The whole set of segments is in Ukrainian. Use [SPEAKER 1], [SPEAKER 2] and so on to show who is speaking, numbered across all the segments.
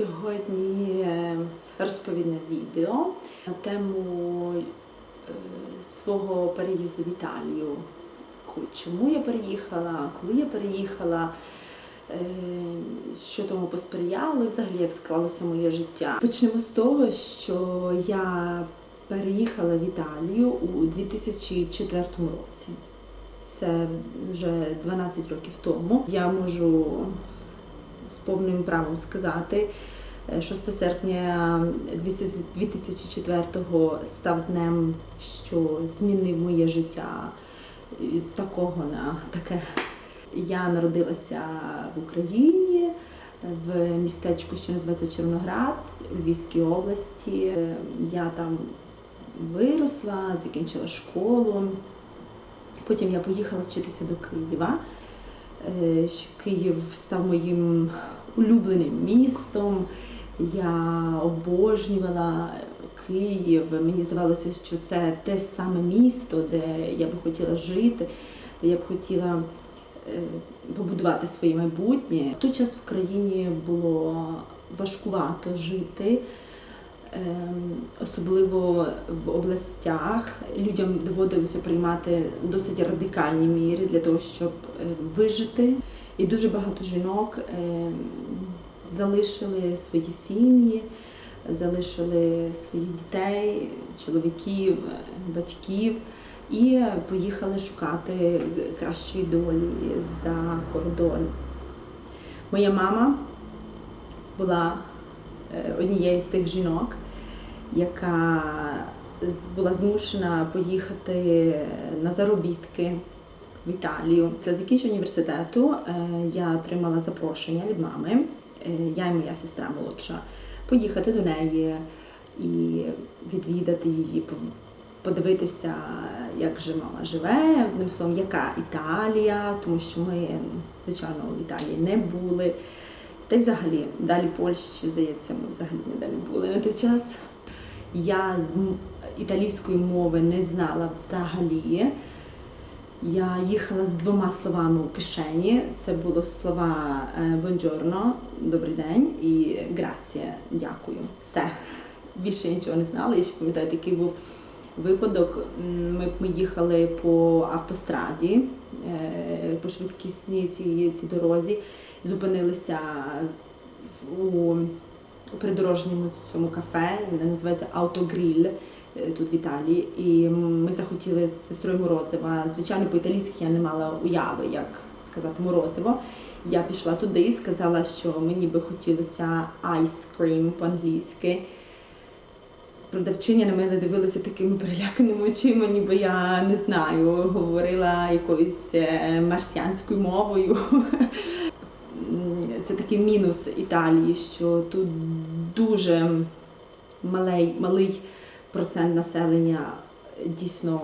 [SPEAKER 1] Сьогодні розповідне відео на тему е, свого переїзду в Італію. Чому я переїхала, коли я переїхала, е, що тому посприяло, взагалі як склалося моє життя. Почнемо з того, що я переїхала в Італію у 2004 році. Це вже 12 років тому. Я можу повним правом сказати, е, 6 серпня 2004-го став днем, що змінив моє життя з такого на таке. Я народилася в Україні в містечку, що називається Чорноград у Львівській області. Е, Я там виросла, закінчила школу. Потім я поїхала вчитися до Києва. Е, Київ став моїм улюбленим містом. Я обожнювала Київ. Мені здавалося, що це те саме місто, де я б хотіла жити, де я б хотіла е, побудувати своє майбутнє. В той час в країні було важкувато жити. Ем, особливо в областях людям доводилося приймати досить радикальні міри для того, щоб е, вижити. І дуже багато жінок ем, залишили свої сім'ї, залишили своїх дітей, чоловіків, батьків і поїхали шукати кращої долі за кордон. Моя мама була однією з тих жінок, яка була змушена поїхати на заробітки в Італію. Після закінчення університету е, я отримала запрошення від мами, е, я і моя сестра молодша, поїхати до неї і відвідати її, подивитися, як же мама живе, одним словом, яка Італія, тому що ми, звичайно, в Італії не були. Та й взагалі, далі Польщі, здається, ми взагалі не далі були на той час. Я італійської мови не знала взагалі. Я їхала з двома словами у кишені. Це були слова «buongiorno», добрий день і «grazie», дякую. Все. Більше нічого не знала. Я ще пам'ятаю, такий був випадок. Ми, ми їхали по автостраді, е, по швидкісній цій, цій дорозі, зупинилися у, придорожньому цьому кафе, воно називається Автогріль тут в Італії. І ми захотіли з сестрою морозива. Звичайно, по-італійськи я не мала уяви, як сказати морозиво. Я пішла туди і сказала, що мені би хотілося ice cream по-англійськи. Продавчиня на мене дивилася такими переляканими очима, ніби я не знаю, говорила якоюсь е, марсіанською мовою. Це такий мінус Італії, що тут дуже малий, малий процент населення дійсно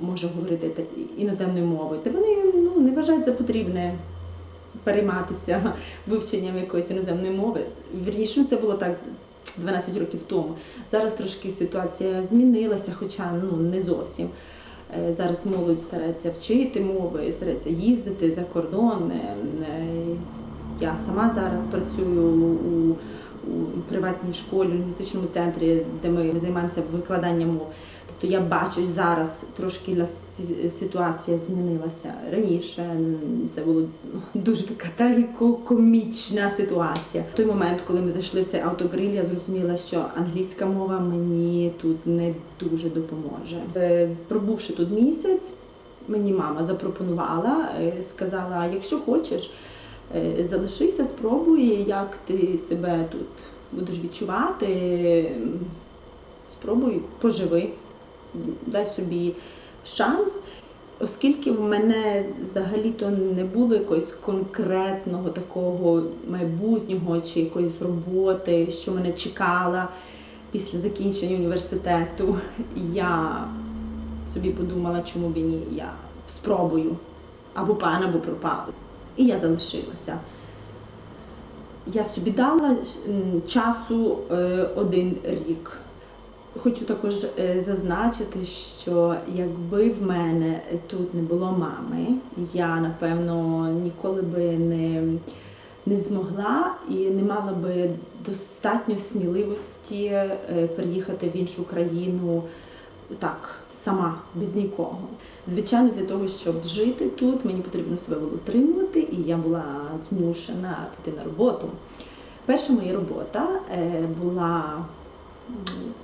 [SPEAKER 1] може говорити іноземною мовою. Та вони ну, не вважають за потрібне перейматися вивченням якоїсь іноземної мови. Вірніше, це було так 12 років тому. Зараз трошки ситуація змінилася, хоча ну не зовсім. Е, Зараз молодь старається вчити мови, старається їздити за кордон. Я сама зараз працюю у, у приватній школі, у лінгвістичному центрі, де ми займаємося викладанням мов. Тобто я бачу зараз трошки ситуація змінилася раніше. Це була дуже така трагікомічна ситуація. В той момент, коли ми зайшли в цей автогриль, я зрозуміла, що англійська мова мені тут не дуже допоможе. Е, Пробувши тут місяць, мені мама запропонувала, е, сказала, якщо хочеш, залишися, спробуй, як ти себе тут будеш відчувати. Спробуй, поживи, дай собі шанс. Оскільки в мене взагалі-то не було якогось конкретного такого майбутнього чи якоїсь роботи, що мене чекала після закінчення університету, я собі подумала, чому б ні, я спробую або пан, або пропав. І я залишилася. Я собі дала часу е, один рік. Хочу також е, зазначити, що якби в мене тут не було мами, я напевно ніколи би не не змогла і не мала би достатньо сміливості е, переїхати в іншу країну так, сама, без нікого. Звичайно, для того, щоб жити тут, мені потрібно себе було утримувати, і я була змушена піти на роботу. Перша моя робота е, була,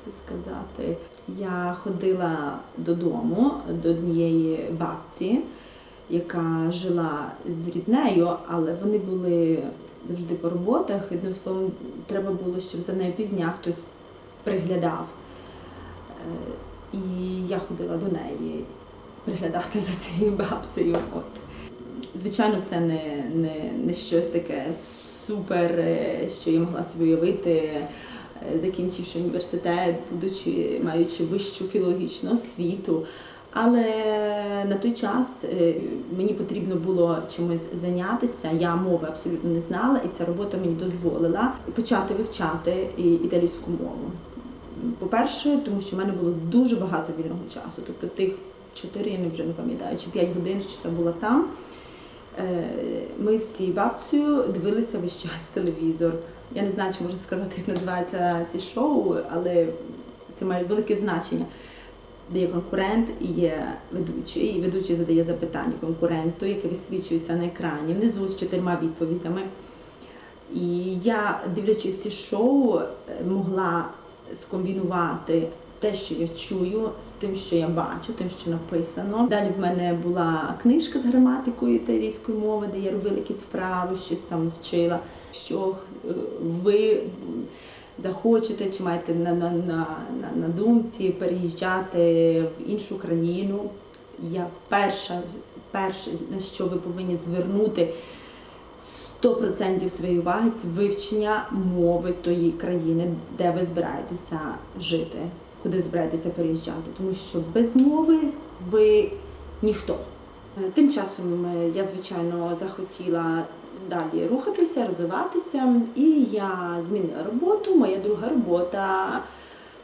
[SPEAKER 1] це сказати, я ходила додому до однієї бабці, яка жила з ріднею, але вони були завжди по роботах. Одним словом, треба було, щоб за нею півдня хтось приглядав. І я ходила до неї приглядати за цією бабцею. От. Звичайно, це не, не, не щось таке супер, е, що я могла собі уявити, е, закінчивши університет, будучи маючи вищу філологічну освіту. Але на той час е, мені потрібно було чимось зайнятися. Я мови абсолютно не знала, і ця робота мені дозволила почати вивчати італійську мову. По-перше, тому що в мене було дуже багато вільного часу. Тобто тих 4, я не вже не пам'ятаю, чи 5 годин, що я була там. Е, Ми з цією бабцею дивилися весь час телевізор. Я не знаю, чи можна сказати, як називається ці шоу, але це має велике значення. Де є конкурент і є ведучий, і ведучий задає запитання конкуренту, яке висвічується на екрані внизу з чотирма відповідями. І я, дивлячись ці шоу, е, могла скомбінувати те, що я чую, з тим, що я бачу, тим, що написано. Далі в мене була книжка з граматикою італійської мови, де я робила якісь вправи, щось там вчила. Що е, ви захочете чи маєте на, на, на, на, думці переїжджати в іншу країну, я перша, перше, на що ви повинні звернути 100% своєї уваги це вивчення мови тої країни, де ви збираєтеся жити, куди збираєтеся переїжджати. Тому що без мови ви ніхто. Е, Тим часом е, я, звичайно, захотіла далі рухатися, розвиватися, і я змінила роботу. Моя друга робота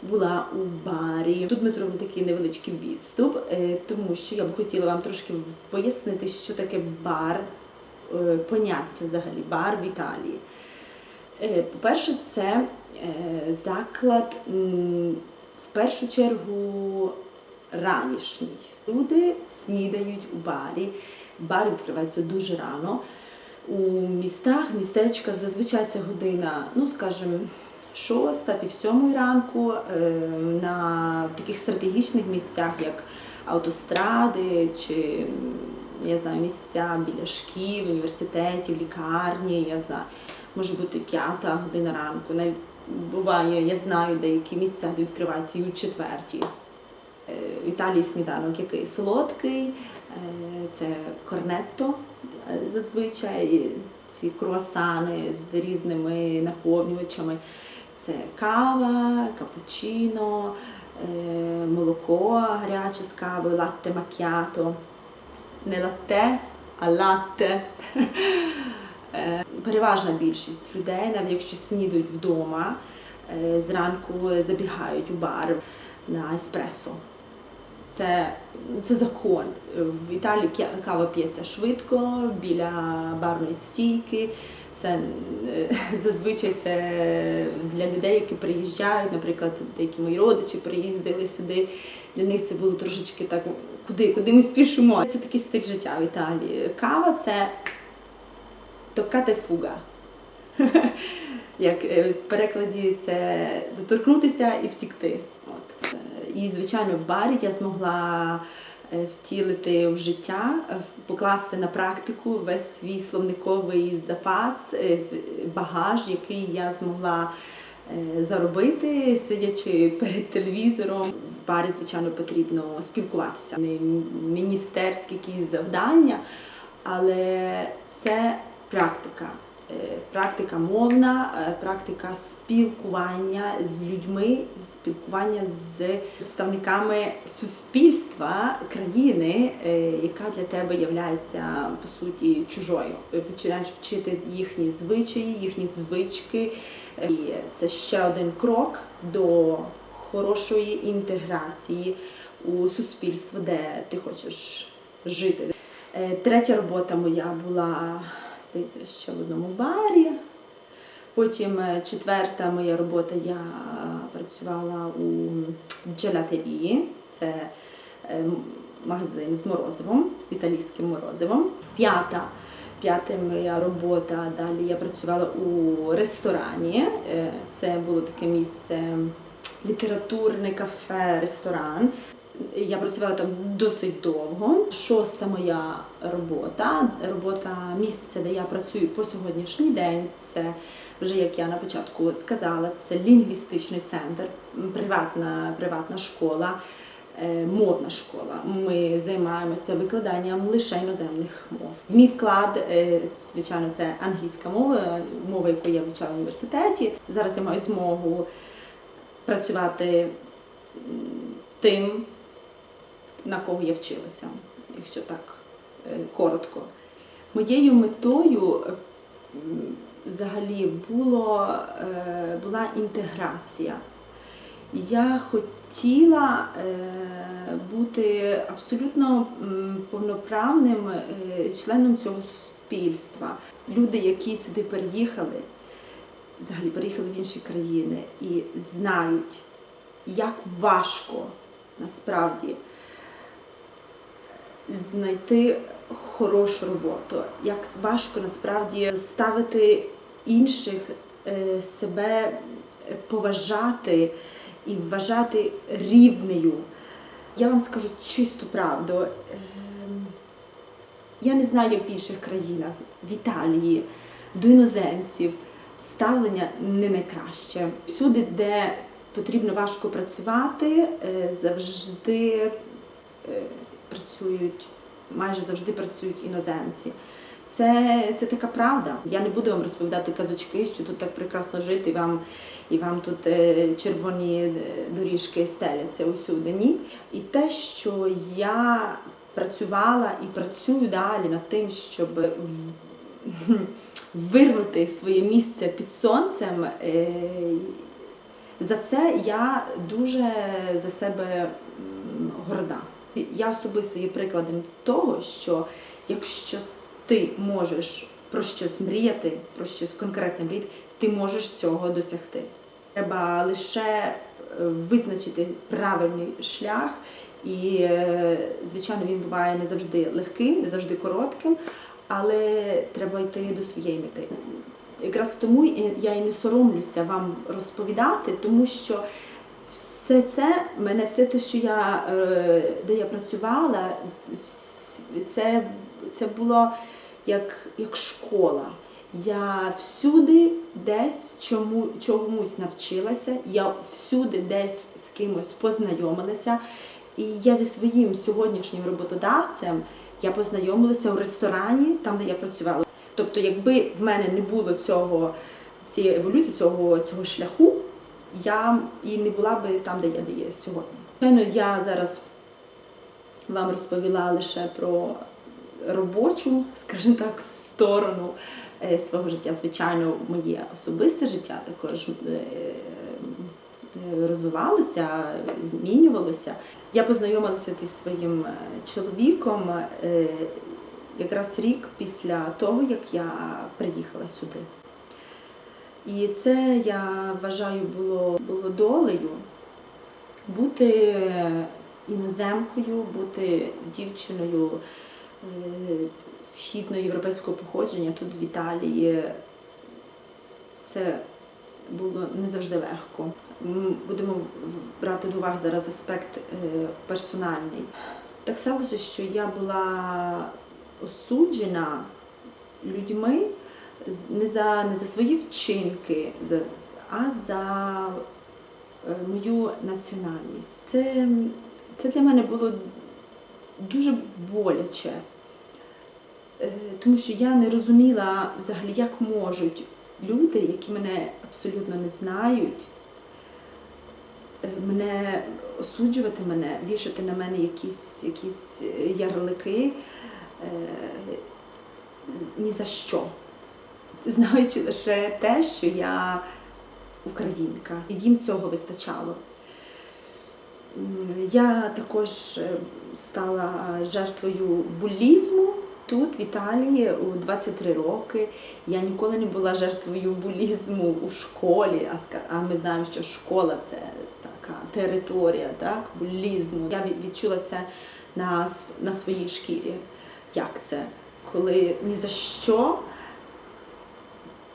[SPEAKER 1] була у барі. Тут ми зробимо такий невеличкий відступ, е, тому що я б хотіла вам трошки пояснити, що таке бар, поняття взагалі бар в Італії. Е, По-перше, це е, заклад в першу чергу ранішній. Люди снідають у барі. Бар відкривається дуже рано. У містах, містечках зазвичай це година, ну скажімо, шоста, пів сьомої ранку е, на таких стратегічних місцях, як автостради чи я знаю, місця біля шкіл, університетів, лікарні, я знаю, може бути п'ята година ранку. Навіть буває, я знаю деякі місця, де відкриваються і у четвертій. Е, В Італії сніданок який солодкий, е, це корнетто е, зазвичай, ці круасани з різними наповнювачами. Це кава, капучино, молоко гаряче з кавою, латте макіато. Не те, а латте. Переважна більшість людей, навіть якщо снідають вдома, е, зранку забігають у бар на еспресо. Це, це закон. В Італії кава п'ється швидко, біля барної стійки. Це е, зазвичай це для людей, які приїжджають, наприклад, деякі мої родичі приїздили сюди. Для них це було трошечки так, куди, куди ми спішимо. Це такий стиль життя в Італії. Кава це токката фуга. Як е, в перекладі це доторкнутися і втікти. От. Е, І, звичайно, в барі я змогла втілити в життя, е, покласти на практику весь свій словниковий запас, е, багаж, який я змогла е, заробити, сидячи перед телевізором. В барі, звичайно, потрібно спілкуватися. Міністерські якісь завдання, але це практика. Е, Практика мовна, е, практика спілкування з людьми, спілкування з представниками суспільства країни, е, яка для тебе є по суті чужою. Починаєш вчити їхні звичаї, їхні звички. І це ще один крок до хорошої інтеграції у суспільство, де ти хочеш жити. Третя робота моя була здається, ще в одному барі. Потім е, четверта моя робота, я е, працювала у джелатерії. Це е, магазин з морозивом, з італійським морозивом. П'ята, п'ята моя робота. Далі я працювала у ресторані. Це було таке місце літературне кафе, ресторан. Я працювала там досить довго. Шоста моя робота, робота місце, де я працюю по сьогоднішній день. Це вже як я на початку сказала, це лінгвістичний центр, приватна, приватна школа, е, мовна школа. Ми займаємося викладанням лише іноземних мов. Мій вклад, е, звичайно, це англійська мова, мова, яку я вивчала в університеті. Зараз я маю змогу працювати тим, на кого я вчилася, якщо так е, коротко. Моєю метою взагалі було, е, була інтеграція. Я хотіла е, бути абсолютно повноправним членом цього суспільства. Люди, які сюди переїхали, взагалі переїхали в інші країни і знають, як важко насправді знайти хорошу роботу, як важко насправді ставити інших е, себе поважати і вважати рівнею. Я вам скажу чисту правду. Ем, Я не знаю, в інших країнах, в Італії, до іноземців ставлення не найкраще. Всюди, де потрібно важко працювати, е, завжди е, працюють, майже завжди працюють іноземці. Це, це така правда. Я не буду вам розповідати казочки, що тут так прекрасно жити, вам, і вам тут е, червоні е, доріжки стеляться усюди. Ні. І те, що я працювала і працюю далі над тим, щоб вирвати своє місце під сонцем. е, За це я дуже за себе горда. Я особисто є прикладом того, що якщо ти можеш про щось мріяти, про щось конкретне мріяти, ти можеш цього досягти. Треба лише е, визначити правильний шлях, і, е, звичайно, він буває не завжди легким, не завжди коротким, але треба йти до своєї мети. Якраз тому я і не соромлюся вам розповідати, тому що все це, мене все те, що я е, де я працювала, це, це було як, як школа. Я всюди десь чому, чомусь навчилася, я всюди десь з кимось познайомилася. І я зі своїм сьогоднішнім роботодавцем я познайомилася у ресторані, там де я працювала. Тобто, якби в мене не було цього цієї еволюції, цього, цього шляху, я і не була би там, де я де є сьогодні. Звичайно, я зараз вам розповіла лише про робочу, скажімо так, сторону е, свого життя. Звичайно, моє особисте життя також е, е, розвивалося, змінювалося. Я познайомилася зі своїм чоловіком якраз рік після того, як я приїхала сюди. І це я вважаю було, було долею бути іноземкою, бути дівчиною е, східноєвропейського походження тут в Італії. Це було не завжди легко. М, Будемо брати до уваги зараз аспект е, персональний. Так сталося, що я була осуджена людьми не за, не за свої вчинки, а за е, мою національність. Це, це для мене було дуже боляче, Е, тому що я не розуміла взагалі, як можуть люди, які мене абсолютно не знають, е, мене осуджувати мене, вішати на мене якісь, якісь ярлики ні за що. Знаючи лише те, що я українка, і їм цього вистачало. Я також е, стала жертвою булізму Тут, в Італії, у 23 роки, я ніколи не була жертвою булізму у школі, а, ми знаємо, що школа це така територія так, булізму. Я відчула це на, на своїй шкірі. Як це? Коли ні за що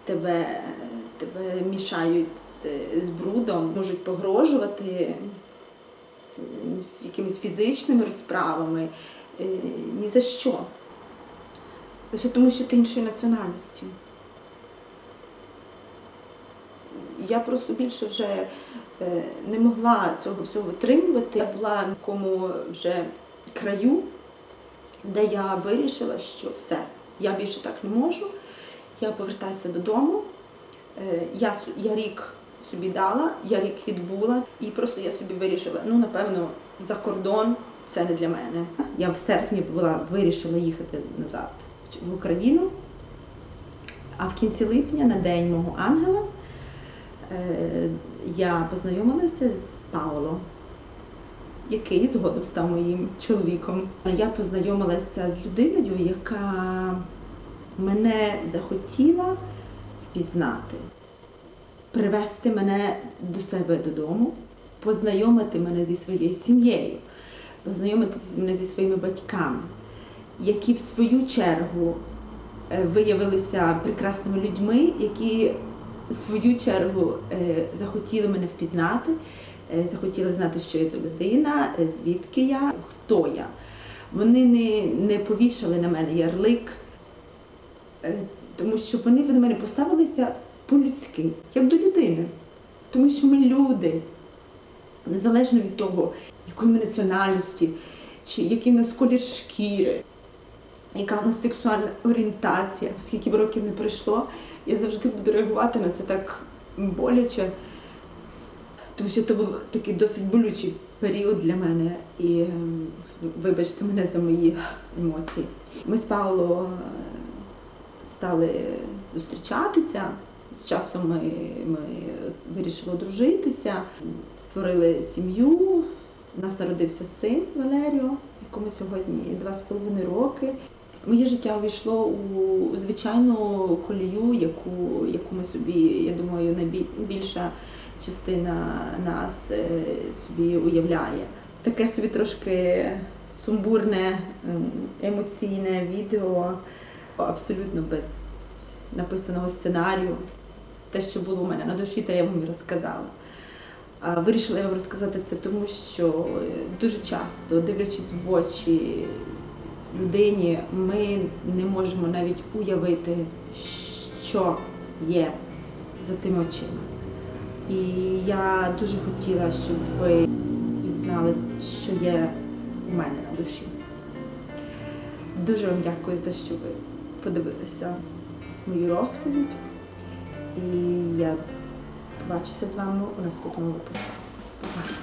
[SPEAKER 1] тебе, тебе мішають з, брудом, можуть погрожувати якимись фізичними розправами, е, ні за що. Лише тому, що ти іншої національності. Я просто більше вже е, не могла цього всього витримувати. Я була в такому вже краю, де я вирішила, що все, я більше так не можу. Я повертаюся додому. Е, Я, я рік собі дала, я рік відбула, і просто я собі вирішила, ну напевно, за кордон це не для мене. Я в серпні була вирішила їхати назад в Україну, а в кінці липня, на день мого ангела, е, я познайомилася з Пауло, який згодом став моїм чоловіком. Я познайомилася з людиною, яка мене захотіла впізнати, привести мене до себе додому, познайомити мене зі своєю сім'єю, познайомити мене зі своїми батьками, які в свою чергу е, виявилися прекрасними людьми, які в свою чергу е, захотіли мене впізнати, е, захотіли знати, що я за людина, звідки я, хто я. Вони не, не повішали на мене ярлик, тому що вони до мене поставилися по-людськи, як до людини. Тому що ми люди, незалежно від того, якої ми національності, чи який в нас колір шкіри, яка в нас сексуальна орієнтація, скільки б років не пройшло, я завжди буду реагувати на це так боляче, тому що це був такий досить болючий період для мене. І ем, вибачте мене за мої емоції. Ми з Пауло е, стали зустрічатися. З часом ми, ми вирішили одружитися, створили сім'ю. У нас народився син Валеріо, якому сьогодні два з половиною роки. Моє життя увійшло у звичайну колію, яку, яку ми собі, я думаю, найбільша частина нас е, собі уявляє. Таке собі трошки сумбурне, ем, емоційне відео, абсолютно без написаного сценарію. Те, що було у мене на душі, те я вам і розказала. Вирішила я вам розказати це тому, що е, дуже часто, дивлячись в очі людині, ми не можемо навіть уявити, що є за тими очима. І я дуже хотіла, щоб ви знали, що є у мене на душі. Дуже вам дякую за що ви подивилися мою розповідь. І я побачуся з вами у наступному випуску. Па-па!